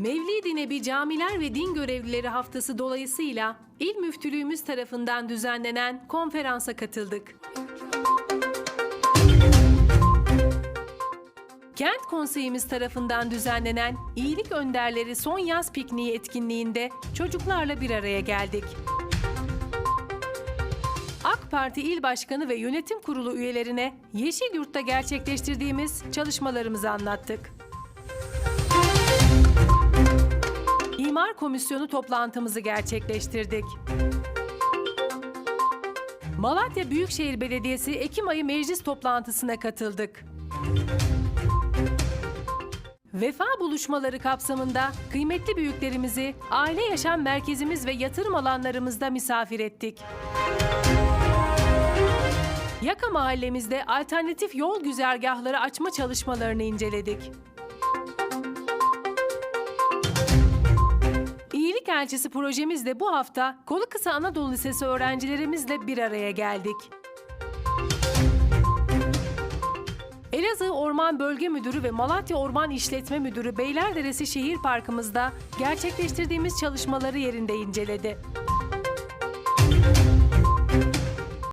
Mevlid-i Nebi Camiler ve Din Görevlileri Haftası dolayısıyla İl Müftülüğümüz tarafından düzenlenen konferansa katıldık. Kent Konseyimiz tarafından düzenlenen İyilik Önderleri Son Yaz Pikniği etkinliğinde çocuklarla bir araya geldik. AK Parti İl Başkanı ve Yönetim Kurulu üyelerine Yeşilyurt'ta gerçekleştirdiğimiz çalışmalarımızı anlattık. İmar Komisyonu toplantımızı gerçekleştirdik. Malatya Büyükşehir Belediyesi Ekim ayı meclis toplantısına katıldık. Vefa buluşmaları kapsamında kıymetli büyüklerimizi aile yaşam merkezimiz ve yatırım alanlarımızda misafir ettik. Yaka mahallemizde alternatif yol güzergahları açma çalışmalarını inceledik. Elçisi projemizle bu hafta Kolu Kısa Anadolu Lisesi öğrencilerimizle bir araya geldik. Elazığ Orman Bölge Müdürü ve Malatya Orman İşletme Müdürü Beylerderesi Şehir Parkımızda gerçekleştirdiğimiz çalışmaları yerinde inceledi.